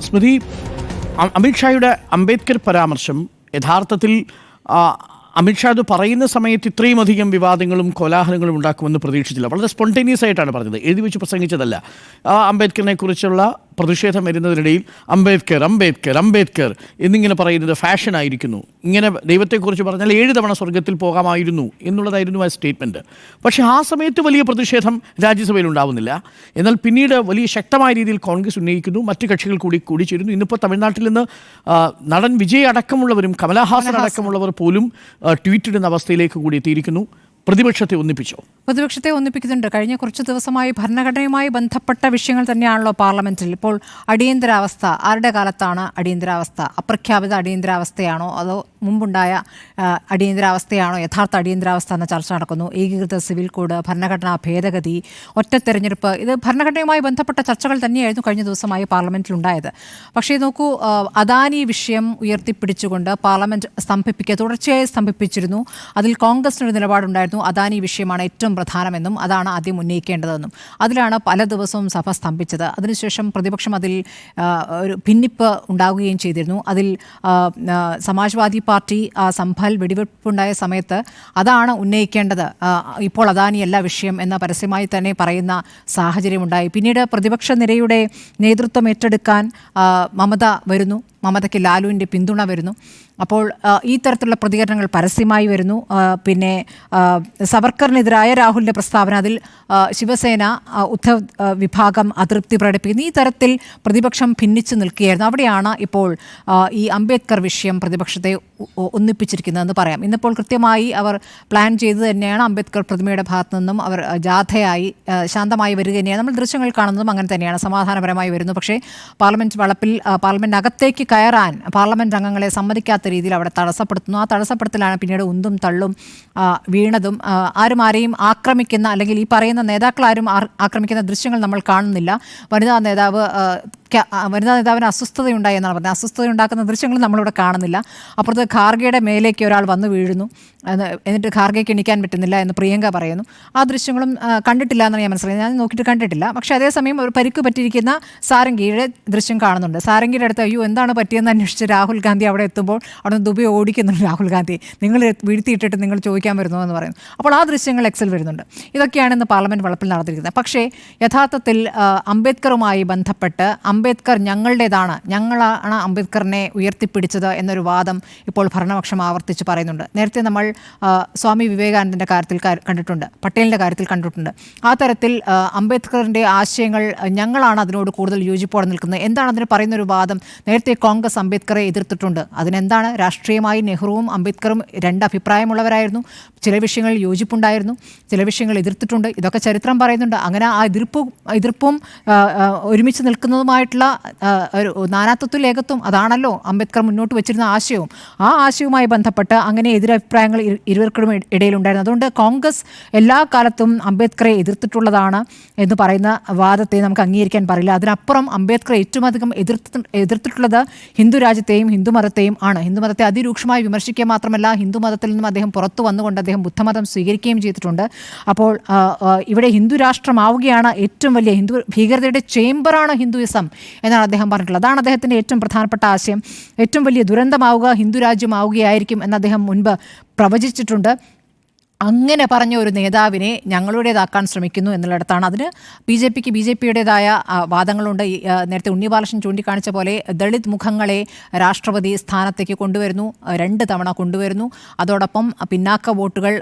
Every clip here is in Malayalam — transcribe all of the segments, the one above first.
സ്മൃതി അമിത്ഷായുടെ അംബേദ്കർ പരാമർശം യഥാർത്ഥത്തിൽ അമിത്ഷാ അത് പറയുന്ന സമയത്ത് ഇത്രയും അധികം വിവാദങ്ങളും കോലാഹലങ്ങളും ഉണ്ടാക്കുമെന്ന് പ്രതീക്ഷിച്ചില്ല. വളരെ സ്പോണ്ടേനിയസ് ആയിട്ടാണ് പറഞ്ഞത്. എഴുതി വെച്ച് പ്രസംഗിച്ചതല്ല. അംബേദ്കറിനെ കുറിച്ചുള്ള പ്രതിഷേധം വരുന്നതിനിടയിൽ അംബേദ്കർ അംബേദ്കർ അംബേദ്കർ എന്നിങ്ങനെ പറയുന്നത് ഫാഷൻ ആയിരിക്കുന്നു. ഇങ്ങനെ ദൈവത്തെക്കുറിച്ച് പറഞ്ഞാൽ ഏഴ് തവണ സ്വർഗത്തിൽ പോകാമായിരുന്നു എന്നുള്ളതായിരുന്നു ആ സ്റ്റേറ്റ്മെന്റ് പക്ഷേ ആ സമയത്ത് വലിയ പ്രതിഷേധം രാജ്യസഭയിൽ ഉണ്ടാവുന്നില്ല എന്നാൽ പിന്നീട് വലിയ ശക്തമായ രീതിയിൽ കോൺഗ്രസ് ഉന്നയിക്കുന്നു. മറ്റു കക്ഷികൾ കൂടി കൂടി ചേരുന്നു ഇന്നിപ്പോൾ തമിഴ്നാട്ടിൽ നിന്ന് നടൻ വിജയ് അടക്കമുള്ളവരും കമലഹാസൻ അടക്കമുള്ളവർ പോലും ട്വീറ്റ് ഇടുന്ന അവസ്ഥയിലേക്ക് കൂടി എത്തിയിരിക്കുന്നു. പ്രതിപക്ഷത്തെ ഒന്നിപ്പിച്ചോ? പ്രതിപക്ഷത്തെ ഒന്നിപ്പിക്കുന്നുണ്ട്. കഴിഞ്ഞ കുറച്ച് ദിവസമായി ഭരണഘടനയുമായി ബന്ധപ്പെട്ട വിഷയങ്ങൾ തന്നെയാണല്ലോ പാർലമെന്റിൽ. ഇപ്പോൾ അടിയന്തരാവസ്ഥ ആരുടെ കാലത്താണ് അടിയന്തരാവസ്ഥ? അപ്രഖ്യാപിത അടിയന്തരാവസ്ഥയാണോ അതോ മുമ്പുണ്ടായ അടിയന്തരാവസ്ഥയാണോ യഥാർത്ഥ അടിയന്തരാവസ്ഥ എന്ന ചർച്ച നടക്കുന്നു? ഏകീകൃത സിവിൽ കോഡ് ഭരണഘടനാ ഭേദഗതി ഒറ്റ തെരഞ്ഞെടുപ്പ് ഇത് ഭരണഘടനയുമായി ബന്ധപ്പെട്ട ചർച്ചകൾ തന്നെയായിരുന്നു കഴിഞ്ഞ ദിവസമായി പാർലമെന്റിൽ ഉണ്ടായത്. പക്ഷേ നോക്കൂ അദാനി വിഷയം ഉയർത്തിപ്പിടിച്ചുകൊണ്ട് പാർലമെന്റ് സ്തംഭിപ്പിക്കുക തുടർച്ചയായി സ്തംഭിപ്പിച്ചിരുന്നു. അതിൽ കോൺഗ്രസിനൊരു നിലപാടുണ്ടായിരുന്നു. അദാനി വിഷയമാണ് ഏറ്റവും പ്രധാനമെന്നും അതാണ് ആദ്യം ഉന്നയിക്കേണ്ടതെന്നും. അതിലാണ് പല ദിവസവും സഭ സ്തംഭിച്ചത്. അതിനുശേഷം പ്രതിപക്ഷം അതിൽ ഒരു ഭിന്നിപ്പ് ഉണ്ടാവുകയും ചെയ്തിരുന്നു. അതിൽ സമാജ്വാദി പാർട്ടി സംഭൽ വെടിവെപ്പുണ്ടായ സമയത്ത് അതാണ് ഉന്നയിക്കേണ്ടത്. ഇപ്പോൾ അതാനിയല്ല വിഷയം എന്ന പരസ്യമായി തന്നെ പറയുന്ന സാഹചര്യമുണ്ടായി പിന്നീട് പ്രതിപക്ഷ നിരയുടെ നേതൃത്വം ഏറ്റെടുക്കാൻ മമത വരുന്നു. മമതയ്ക്ക് ലാലുവിന്റെ പിന്തുണ വരുന്നു. അപ്പോൾ ഈ തരത്തിലുള്ള പ്രതികരണങ്ങൾ പരസ്യമായി വരുന്നു. പിന്നെ സവർക്കറിനെതിരായ രാഹുലിന്റെ പ്രസ്താവന അതിൽ ശിവസേന ഉദ്ധവ് വിഭാഗം അതൃപ്തി പ്രകടിപ്പിക്കുന്നു. ഈ തരത്തിൽ പ്രതിപക്ഷം ഭിന്നിച്ചു നിൽക്കുകയായിരുന്നു. അവിടെയാണ് ഇപ്പോൾ ഈ അംബേദ്കർ വിഷയം പ്രതിപക്ഷത്തെ ഒന്നിപ്പിച്ചിരിക്കുന്നതെന്ന് പറയാം. ഇന്നിപ്പോൾ കൃത്യമായി അവർ പ്ലാൻ ചെയ്ത് തന്നെയാണ്. അംബേദ്കർ പ്രതിമയുടെ ഭാഗത്തു നിന്നും അവർ ജാഥയായി ശാന്തമായി വരിക തന്നെയാണ്. നമ്മൾ ദൃശ്യങ്ങൾ കാണുന്നതും അങ്ങനെ തന്നെയാണ്. സമാധാനപരമായി വരുന്നു. പക്ഷേ പാർലമെന്റ് വളപ്പിൽ പാർലമെന്റ് പാർലമെന്റ് അകത്തേക്ക് കയറാൻ പാർലമെന്റ് അംഗങ്ങളെ സമ്മതിക്കാത്ത രീതിയിൽ അവിടെ തടസ്സപ്പെടുത്തുന്നു. ആ തടസ്സപ്പെടുത്തലാണ് പിന്നീട് ഉന്തും തള്ളും വീണതും ആരും ആരെയും ആക്രമിക്കുന്ന അല്ലെങ്കിൽ ഈ പറയുന്ന ആർ- ആക്രമിക്കുന്ന ദൃശ്യങ്ങൾ നമ്മൾ കാണുന്നില്ല. വനിതാ നേതാവ് വനിതാ നേതാവിന് അസ്വസ്ഥതയുണ്ടായി എന്നാണ് പറഞ്ഞത്. അസ്വസ്ഥതയുണ്ടാക്കുന്ന ദൃശ്യങ്ങൾ നമ്മളിവിടെ കാണുന്നില്ല. അപ്പുറത്ത് ഖാർഗയുടെ മേലേക്ക് ഒരാൾ വന്നു വീഴുന്നു. എന്നിട്ട് ഖാർഗയ്ക്ക് എണിക്കാൻ പറ്റുന്നില്ല എന്ന് പ്രിയങ്ക പറയുന്നു. ആ ദൃശ്യങ്ങളും കണ്ടിട്ടില്ല എന്നാണ് ഞാൻ മനസ്സിലായത് ഞാൻ നോക്കിയിട്ട് കണ്ടിട്ടില്ല. പക്ഷേ അതേസമയം ഒരു പരിക്ക് പറ്റിയിരിക്കുന്ന സാരംഗിയുടെ ദൃശ്യം കാണുന്നുണ്ട്. സാരംഗിയുടെ അടുത്ത് അയ്യോ എന്താണ് പറ്റിയെന്ന് അന്വേഷിച്ച് രാഹുൽ ഗാന്ധി അവിടെ എത്തുമ്പോൾ അവിടെ നിന്ന് ദുബൈ ഓടിക്കുന്നുണ്ട് രാഹുൽ ഗാന്ധി. നിങ്ങൾ വീഴ്ത്തിയിട്ടിട്ട് നിങ്ങൾ ചോദിക്കാൻ വരുന്നു എന്ന് പറയുന്നു. അപ്പോൾ ആ ദൃശ്യങ്ങൾ എക്സൽ വരുന്നുണ്ട്. ഇതൊക്കെയാണ് ഇന്ന് പാർലമെന്റ് വളപ്പിൽ നടന്നിരിക്കുന്നത്. പക്ഷേ യഥാർത്ഥത്തിൽ അംബേദ്കറുമായി ബന്ധപ്പെട്ട് അംബേദ്കർ ഞങ്ങളുടേതാണ് ഞങ്ങളാണ് അംബേദ്കറിനെ ഉയർത്തിപ്പിടിച്ചത് എന്നൊരു വാദം ഇപ്പോൾ ഭരണപക്ഷം ആവർത്തിച്ച് പറയുന്നുണ്ട്. നേരത്തെ നമ്മൾ സ്വാമി വിവേകാനന്ദന്റെ കാര്യത്തിൽ കണ്ടിട്ടുണ്ട് പട്ടേലിന്റെ കാര്യത്തിൽ കണ്ടിട്ടുണ്ട്. ആ തരത്തിൽ അംബേദ്കറിന്റെ ആശയങ്ങൾ ഞങ്ങളാണ് അതിനോട് കൂടുതൽ യോജിപ്പോടെ നിൽക്കുന്നത്. എന്താണ് അതിന് പറയുന്നൊരു വാദം നേരത്തെ കോൺഗ്രസ് അംബേദ്കറെ എതിർത്തിട്ടുണ്ട്? അതിനെന്താണ് രാഷ്ട്രീയമായി നെഹ്റുവും അംബേദ്കറും രണ്ട് അഭിപ്രായമുള്ളവരായിരുന്നു? ചില വിഷയങ്ങളിൽ യോജിപ്പുണ്ടായിരുന്നു ചില വിഷയങ്ങൾ എതിർത്തിട്ടുണ്ട്. ഇതൊക്കെ ചരിത്രം പറയുന്നുണ്ട്. അങ്ങനെ ആ എതിർപ്പും എതിർപ്പും ഒരുമിച്ച് നിൽക്കുന്നതുമായിട്ടുള്ള ആ, ഒരു നാനാത്വത്തിൽ ഏകത്വം അതാണല്ലോ അംബേദ്കർ മുന്നോട്ട് വെച്ചിരുന്ന ആശയവും. ആ ആശയവുമായി ബന്ധപ്പെട്ട് അങ്ങനെ എതിരഭിപ്രായങ്ങൾ ഇരു- ഇരുവർക്കും ഇട- ഇടയിലുണ്ടായിരുന്നു. അതുകൊണ്ട് കോൺഗ്രസ് എല്ലാ കാലത്തും അംബേദ്കറെ എതിർത്തിട്ടുള്ളതാണ് എന്ന് പറയുന്ന വാദത്തെ നമുക്ക് അംഗീകരിക്കാൻ പറയില്ല അതിനപ്പുറം അംബേദ്കറെ ഏറ്റവും അധികം എതിർത്ത് എതിർത്തിട്ടുള്ളത് ഹിന്ദു രാജ്യത്തെയും ഹിന്ദു മതത്തെയും ആണ്. ഹിന്ദു മതത്തെ അതിരൂക്ഷമായി വിമർശിക്കുക മാത്രമല്ല ഹിന്ദു മതത്തിൽ നിന്നും അദ്ദേഹം പുറത്തു വന്നുകൊണ്ട് അദ്ദേഹം ബുദ്ധമതം സ്വീകരിക്കുകയും ചെയ്തിട്ടുണ്ട്. അപ്പോൾ ഇവിടെ ഹിന്ദു രാഷ്ട്രമാവുകയാണ് ഏറ്റവും വലിയ ഹിന്ദു ഭീകരതയുടെ ചേംബറാണ് ഹിന്ദുയിസം. എന്നാണ് അദ്ദേഹം പറഞ്ഞിട്ടുള്ളത്. അതാണ് അദ്ദേഹത്തിന്റെ ഏറ്റവും പ്രധാനപ്പെട്ട ആശയം. ഏറ്റവും വലിയ ദുരന്തമാവുക ഹിന്ദു രാജ്യമാവുകയായിരിക്കും എന്ന് അദ്ദേഹം മുൻപ് പ്രവചിച്ചിട്ടുണ്ട്. അങ്ങനെ പറഞ്ഞ ഒരു നേതാവിനെ ഞങ്ങളുടേതാക്കാൻ ശ്രമിക്കുന്നു എന്നുള്ളിടത്താണ്. അതിന് ബി ജെ പിക്ക് ബി ജെ പിയുടേതായ വാദങ്ങളുണ്ട്. നേരത്തെ ഉണ്ണിബാലകൃഷ്ണൻ ചൂണ്ടിക്കാണിച്ച പോലെ ദളിത് മുഖങ്ങളെ രാഷ്ട്രപതി സ്ഥാനത്തേക്ക് കൊണ്ടുവരുന്നു. രണ്ട് തവണ കൊണ്ടുവരുന്നു. അതോടൊപ്പം പിന്നാക്ക വോട്ടുകൾ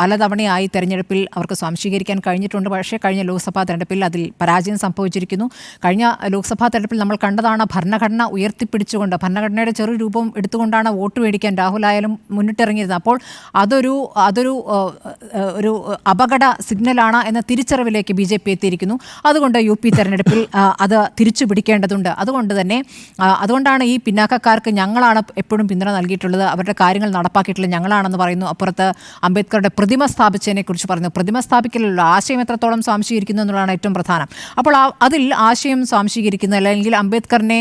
പലതവണയായി തെരഞ്ഞെടുപ്പിൽ അവർക്ക് സ്വാംശീകരിക്കാൻ കഴിഞ്ഞിട്ടുണ്ട്. പക്ഷേ കഴിഞ്ഞ ലോക്സഭാ തെരഞ്ഞെടുപ്പിൽ അതിൽ പരാജയം സംഭവിച്ചിരിക്കുന്നു. കഴിഞ്ഞ ലോക്സഭാ തെരഞ്ഞെടുപ്പിൽ നമ്മൾ കണ്ടതാണ് ഭരണഘടന ഉയർത്തിപ്പിടിച്ചുകൊണ്ട് ഭരണഘടനയുടെ ചെറു രൂപം എടുത്തുകൊണ്ടാണ് വോട്ട് മേടിക്കാൻ രാഹുലായാലും മുന്നിട്ടിറങ്ങിയിരുന്നത്. അപ്പോൾ അതൊരു അതൊരു ഒരു അപകട സിഗ്നലാണ് എന്ന തിരിച്ചറിവിലേക്ക് ബി ജെ പി എത്തിയിരിക്കുന്നു. അതുകൊണ്ട് യു പി തെരഞ്ഞെടുപ്പിൽ അത് തിരിച്ചു പിടിക്കേണ്ടതുണ്ട്. അതുകൊണ്ട് തന്നെ അതുകൊണ്ടാണ് ഈ പിന്നാക്കക്കാർക്ക് ഞങ്ങളാണ് എപ്പോഴും പിന്തുണ നൽകിയിട്ടുള്ളത്. അവരുടെ കാര്യങ്ങൾ നടപ്പാക്കിയിട്ടുള്ളത് ഞങ്ങളാണെന്ന് പറയുന്നു. അപ്പുറത്ത് അംബേദ്കറുടെ പ്രതിമ സ്ഥാപിച്ചതിനെ കുറിച്ച് പറയുന്നു. പ്രതിമ സ്ഥാപിക്കലുള്ള ആശയം എത്രത്തോളം സ്വാംശീകരിക്കുന്നു എന്നുള്ളതാണ് ഏറ്റവും പ്രധാനം. അപ്പോൾ അതിൽ ആശയം സ്വാംശീകരിക്കുന്ന അല്ലെങ്കിൽ അംബേദ്കറിനെ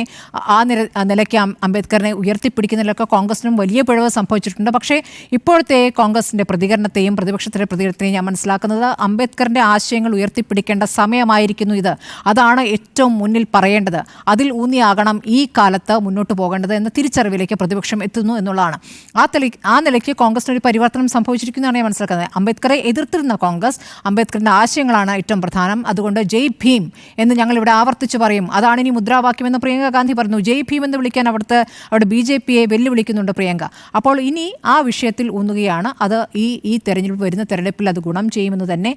ആ നില നിലയ്ക്ക് അംബേദ്കറിനെ ഉയർത്തിപ്പിടിക്കുന്നതിലൊക്കെ കോൺഗ്രസിനും വലിയ പിഴവ് സംഭവിച്ചിട്ടുണ്ട്. പക്ഷേ ഇപ്പോഴത്തെ കോൺഗ്രസിന്റെ പ്രതികരണത്തെയും പ്രതികരണത്തെയും പ്രതിപക്ഷത്തിന്റെ പ്രതികരണത്തെയും ഞാൻ മനസ്സിലാക്കുന്നത്. അംബേദ്കറിന്റെ ആശയങ്ങൾ ഉയർത്തിപ്പിടിക്കേണ്ട സമയമായിരിക്കുന്നു ഇത്. അതാണ് ഏറ്റവും മുന്നിൽ പറയേണ്ടത്. അതിൽ ഊന്നിയാകണം ഈ കാലത്ത് മുന്നോട്ട് പോകേണ്ടത് എന്ന തിരിച്ചറിവിലേക്ക് പ്രതിപക്ഷം എത്തുന്നു എന്നുള്ളതാണ്. ആ തെളി ആ നിലയ്ക്ക് കോൺഗ്രസിന് ഒരു പരിവർത്തനം സംഭവിച്ചിരിക്കുന്നതാണ് ഞാൻ മനസ്സിലാക്കുന്നത്. അംബേദ്കറെ എതിർത്തിരുന്ന കോൺഗ്രസ് അംബേദ്കറിന്റെ ആശയങ്ങളാണ് ഏറ്റവും പ്രധാനം. അതുകൊണ്ട് ജയ് ഭീം എന്ന് ഞങ്ങളിവിടെ ആവർത്തിച്ച് പറയും. അതാണ് ഇനി മുദ്രാവാക്യമെന്ന് പ്രിയങ്ക ഗാന്ധി പറഞ്ഞു. ജയ് ഭീം എന്ന് വിളിക്കാൻ അവിടുത്തെ അവിടെ ബി ജെ പിയെ വെല്ലുവിളിക്കുന്നുണ്ട് പ്രിയങ്ക. അപ്പോൾ ഇനി ആ വിഷയത്തിൽ ഊന്നുകയാണ്. അത് ഈ ഈ തെരഞ്ഞെടുപ്പ് വരുന്ന തെരഞ്ഞെടുപ്പിൽ അത് ഗുണം ചെയ്യുമെന്ന് തന്നെ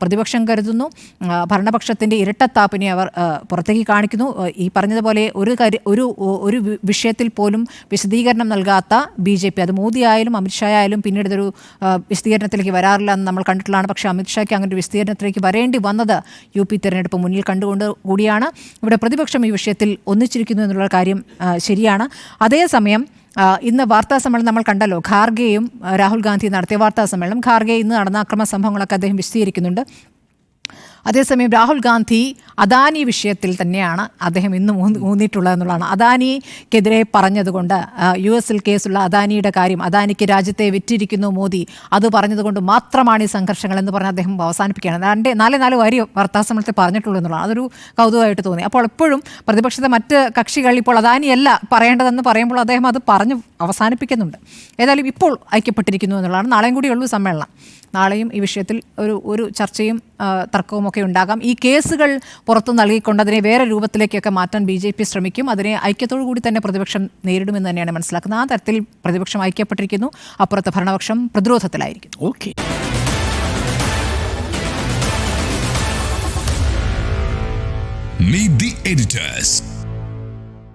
പ്രതിപക്ഷം കരുതുന്നു. ഭരണപക്ഷത്തിന്റെ ഇരട്ടത്താപ്പിനെ അവർ പുറത്തേക്ക് കാണിക്കുന്നു. ഈ പറഞ്ഞതുപോലെ ഒരു കാര്യ ഒരു ഒരു വിഷയത്തിൽ പോലും വിശദീകരണം നൽകാത്ത ബി ജെ പി. അത് മോദി ആയാലും അമിത്ഷാ ആയാലും പിന്നീട് ഇതൊരു വിശദീകരണത്തിലേക്ക് വരാറില്ല എന്ന് നമ്മൾ കണ്ടിട്ടുള്ളതാണ്. പക്ഷേ അമിത്ഷായ്ക്ക് അങ്ങനെ ഒരു വിശദീകരണത്തിലേക്ക് വരേണ്ടി വന്നത് യു പി തെരഞ്ഞെടുപ്പ് മുന്നിൽ കണ്ടുകൊണ്ട് കൂടിയാണ്. ഇവിടെ പ്രതിപക്ഷം ഈ വിഷയത്തിൽ ഒന്നിച്ചിരിക്കുന്നു എന്നുള്ള കാര്യം ശരിയാണ്. അതേസമയം ഇന്ന് വാർത്താ സമ്മേളനം നമ്മൾ കണ്ടല്ലോ. ഖാർഗെയും രാഹുൽ ഗാന്ധി നടത്തിയ വാർത്താ സമ്മേളനം. ഖാർഗെ ഇന്ന് നടന്ന അക്രമ സംഭവങ്ങളൊക്കെ അദ്ദേഹം വിശദീകരിക്കുന്നുണ്ട്. അതേസമയം രാഹുൽ ഗാന്ധി അദാനി വിഷയത്തിൽ തന്നെയാണ് അദ്ദേഹം ഇന്ന് ഊന്നി ഊന്നിയിട്ടുള്ളത് എന്നുള്ളതാണ്. അദാനിക്കെതിരെ പറഞ്ഞതുകൊണ്ട് യു എസിൽ കേസുള്ള അദാനിയുടെ കാര്യം അദാനിക്ക് രാജ്യത്തെ വിറ്റിരിക്കുന്നു മോദി അത് പറഞ്ഞതുകൊണ്ട് മാത്രമാണ് ഈ സംഘർഷങ്ങൾ എന്ന് പറഞ്ഞ് അദ്ദേഹം അവസാനിപ്പിക്കുകയാണ്. രണ്ട് നാല് നാല് വരി വാർത്താസമ്മേളനത്തിൽ പറഞ്ഞിട്ടുള്ളൂ എന്നുള്ളതാണ്. അതൊരു കൗതുകമായിട്ട് തോന്നി. അപ്പോൾ എപ്പോഴും പ്രതിപക്ഷത്തെ മറ്റ് കക്ഷികൾ ഇപ്പോൾ അദാനിയല്ല പറയേണ്ടതെന്ന് പറയുമ്പോൾ അദ്ദേഹം അത് പറഞ്ഞു അവസാനിപ്പിക്കുന്നുണ്ട്. ഏതായാലും ഇപ്പോൾ ഐക്യപ്പെട്ടിരിക്കുന്നു എന്നുള്ളതാണ്. നാളെയും കൂടിയുള്ളൂ സമ്മേളനം. നാളെയും ഈ വിഷയത്തിൽ ഒരു ഒരു ചർച്ചയും ആ, തർക്കവും ഒക്കെ ഉണ്ടാകാം. ഈ കേസുകൾ പുറത്തു നൽകിക്കൊണ്ട് അതിനെ വേറെ രൂപത്തിലേക്കൊക്കെ മാറ്റാൻ ബി ജെ പി ശ്രമിക്കും. അതിനെ ഐക്യത്തോടു കൂടി തന്നെ പ്രതിപക്ഷം നേരിടുമെന്ന് തന്നെയാണ് മനസ്സിലാക്കുന്നത്. ആ തരത്തിൽ പ്രതിപക്ഷം ഐക്യപ്പെട്ടിരിക്കുന്നു. അപ്പുറത്ത് ഭരണപക്ഷം പ്രതിരോധത്തിലായിരിക്കും ഓക്കെ. Meet the editors.